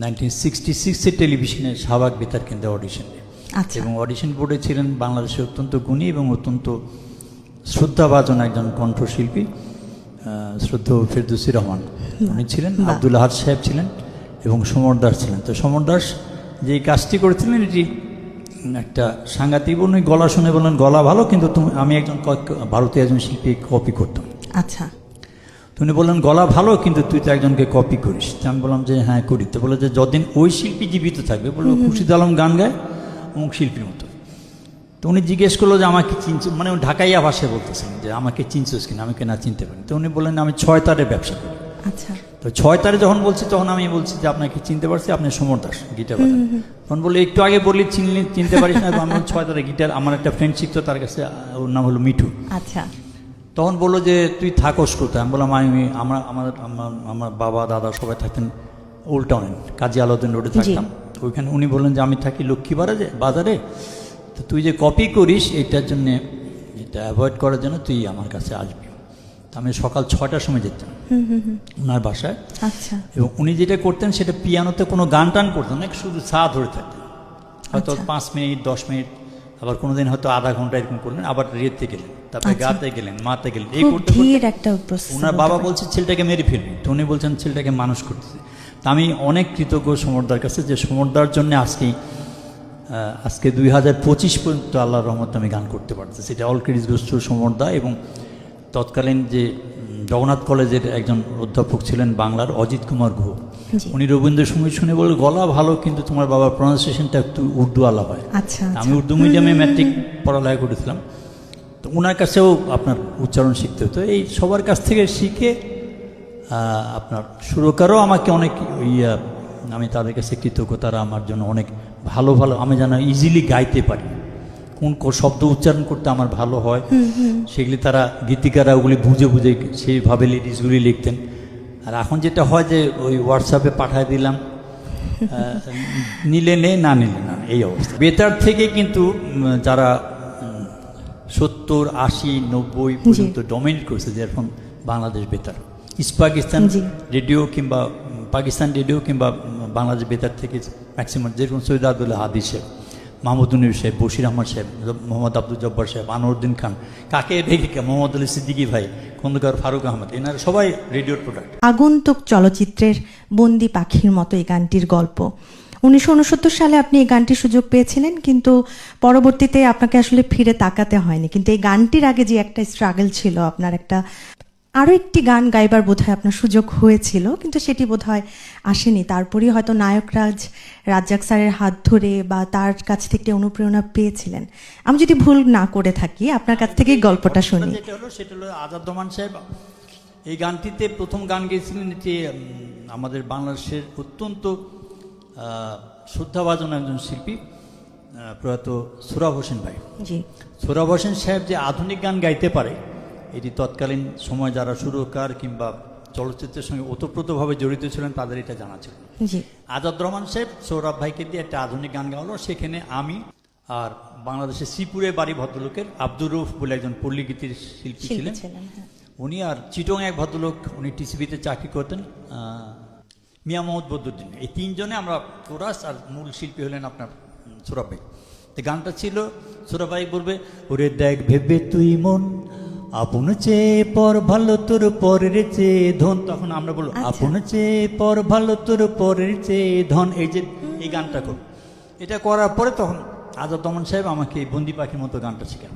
Nineteen sixty সিক্সের টেলিভিশনে শাহবাগ বেতার কেন্দ্রে অডিশন আচ্ছা। এবং অডিশন বোর্ডে ছিলেন বাংলাদেশের অত্যন্ত গুণী এবং অত্যন্ত শ্রদ্ধাভাজন একজন কণ্ঠশিল্পী শ্রদ্ধ ফেরদৌসি রহমান। উনি ছিলেন আব্দুল আহাদ সাহেব ছিলেন এবং সমর দাস ছিলেন। তো সমর দাস যে কাজটি করেছিলেন এটি একটা সাংঘাতিক উনি গলা শুনে বললেন গলা ভালো কিন্তু তুমি আমি একজন ভারতীয় একজন শিল্পী কপি করতাম। আচ্ছা। তো উনি বললেন গলা ভালো কিন্তু তুই তো একজনকে কপি করিস। আমি বললাম যে হ্যাঁ করি। তো বলে যে যতদিন ওই শিল্পী জীবিত থাকবে বলল খুশিদ আলম গান গায় অমুক শিল্পীর মতো। তো উনি জিজ্ঞেস করল যে আমাকে চিনছ মানে ঢাকাইয়া ভাষায় বলতেছেন যে আমাকে চিনছিস কিনা? আমাকে না চিনতে পারি। তো উনি বললেন আমি ছয় তারে ব্যবসা করি। আচ্ছা। তো ছয় তারে যখন বলছি তখন আমি বলছি যে আপনাকে চিনতে পারছি আপনি সমর দাস গিটার বাজান। তখন বলল একটু আগে বললি চিনলি চিনতে পারিস না। তো আমি ছয় তারে গিটার আমার একটা ফ্রেন্ড শিখতো তার কাছে ওর নাম হলো মিঠু। আচ্ছা। তখন বলল যে তুই থাকস কোথায়? আমি বললাম আমি আমার আমার আমার আমার বাবা দাদা সবাই থাকতেন ওল্ড টাউনে কাজী আলাউদ্দিন রোডে থাকতাম। ওইখানে উনি বললেন যে আমি থাকি লক্ষ্মী বাজারে। বাজারে তো তুই যে কপি করিস এটার জন্যে এটা অ্যাভয়েড করার জন্য তুই আমার কাছে আসবি। আমি সকাল ছটার সময় যেতাম ওনার বাসায়। আচ্ছা। এবং উনি যেটা করতেন সেটা পিয়ানোতে কোনো গান টান করতেন না শুধু চা ধরে থাকতেন। হয়তো আচ্ছা। পাঁচ মিনিট দশ মিনিট আবার কোনোদিন হয়তো আধা ঘণ্টা এরকম করলেন আবার রেতে গেলেন তারপরে আচ্ছা। গাতে গেলেন মাতে গেলেন। এই করতে একটা ওনার বাবা বলছে ছেলেটাকে মেরে ফেলবি। তো উনি বলছেন ছেলেটাকে মানুষ করতেছে। তা আমি অনেক কৃতজ্ঞ সমর্দার কাছে যে সমর্দার জন্য আজকে আজকে দুই হাজার পঁচিশ পর্যন্ত আল্লাহর রহমত আমি গান করতে পারতেছি। সেটা অল ক্রেডিট গোষ্ঠ সমরদা এবং তৎকালীন যে জগন্নাথ কলেজের একজন অধ্যাপক ছিলেন বাংলার অজিত কুমার গুহ। জি। উনি রবীন্দ্রসঙ্গীত শুনে বলে গলা ভালো কিন্তু তোমার বাবার প্রনাউন্সিয়েশনটা একটু উর্দু আলা হয়। আচ্ছা আমি উর্দু মিডিয়ামে ম্যাট্রিক পড়ালেখা করেছিলাম। তো ওনার কাছেও আপনার উচ্চারণ শিখতে হতো। এই সবার কাছ থেকে শিখে আপনার সুরকারও আমাকে অনেক ইয়া আমি তাদের কাছে কৃতজ্ঞ তারা আমার জন্য অনেক ভালো ভালো আমি যেন ইজিলি গাইতে পারি। কোন কোন শব্দ উচ্চারণ করতে আমার ভালো হয়। সেগুলি তারা গীতিকারা ওগুলি বুঝে বুঝে সেইভাবে লিরিক্সগুলি লিখতেন। আর এখন যেটা হয় যে ওই হোয়াটসঅ্যাপে পাঠিয়ে দিলাম নিলে নে না নিলে না এই অবস্থা। বেতার থেকে কিন্তু যারা সত্তর আশি নব্বই পর্যন্ত ডমিনেট করেছে যেরকম বাংলাদেশ বেতার। ইস্ট পাকিস্তান রেডিও কিংবা পাকিস্তান রেডিও কিংবা বাংলাদেশ বেতার থেকে ম্যাক্সিমাম যেরকম সৈয়দ আবদুল্লাহ হাদি সাহেব মাহমুদুনির সাহেব, বশির আহমদ সাহেব, মোহাম্মদ আব্দুল জব্বার সাহেব আনোয়ারুদ্দিন খান, কাকে রেখে মোহাম্মদ আলী সিদ্দিকী ভাই, খন্দকার ফারুক আহমদ, এনারা সবাই রেডিওর প্রোডাক্ট আগন্তুক চলচ্চিত্রের বন্দি পাখির মতো এই গানটির গল্প। উনিশশো উনসত্তর সালে আপনি এই গানটির সুযোগ পেয়েছিলেন, কিন্তু পরবর্তীতে আপনাকে আসলে ফিরে তাকাতে হয়নি। কিন্তু এই গানটির আগে যে একটা স্ট্রাগল ছিল, আপনার একটা আরও একটি গান গাইবার বোধহয় আপনার সুযোগ হয়েছিল কিন্তু সেটি বোধহয় আসেনি। তারপরেই হয়তো নায়করাজ রাজ্জাক স্যারের হাত ধরে বা তার কাছ থেকে অনুপ্রেরণা পেয়েছিলেন। আমি যদি ভুল না করে থাকি আপনার কাছ থেকেই গল্পটা শুনি। যেটা হলো সেটা হলো আজাদ রহমান সাহেব। এই গানটিতে প্রথম গান গেয়েছিলেন যে আমাদের বাংলাদেশের অত্যন্ত শ্রদ্ধাভাজন একজন শিল্পী প্রয়াত সুরাব হোসেন ভাই। জি। সুরাব হোসেন সাহেব যে আধুনিক গান গাইতে পারে এটি তৎকালীন সময় যারা সুরকার কিংবা চলচ্চিত্রের সঙ্গে ওতপ্রোতভাবে জড়িত ছিলেন তাদের এটা জানা ছিল। আজাদ রহমান সাহেব সৌরভ ভাইকে দিয়ে একটা আধুনিক গান গাওয়ালো। সেখানে আমি আর বাংলাদেশের শ্রীপুরে বাড়ি ভদ্রলোকের আব্দুর রুফ বলে একজন পল্লীগীতির শিল্পী ছিলেন। হ্যাঁ। উনি আর চিটং এক ভদ্রলোক উনি টিসিবিতে চাকরি করতেন মিয়া মোহাম্মদ বদরুদ্দিন। এই তিনজনে আমরা কোরাস আর মূল শিল্পী হলেন আপনার সৌরভ ভাই। তো গানটা ছিল সুরভ ভাই বলবে ওরে দেখ ভেবে তুই মন আপন চেয়ে পর ভালো তোর পরের চেয়ে ধন। তখন আমরা বলব আচ্ছা। আপন চেয়ে পর ভালো তোর পরের চেয়ে ধন। এই যে এই গানটা করো। এটা করার পরে তখন আজাদ তমন সাহেব আমাকে বন্দি পাখির মতো গানটা শেখান।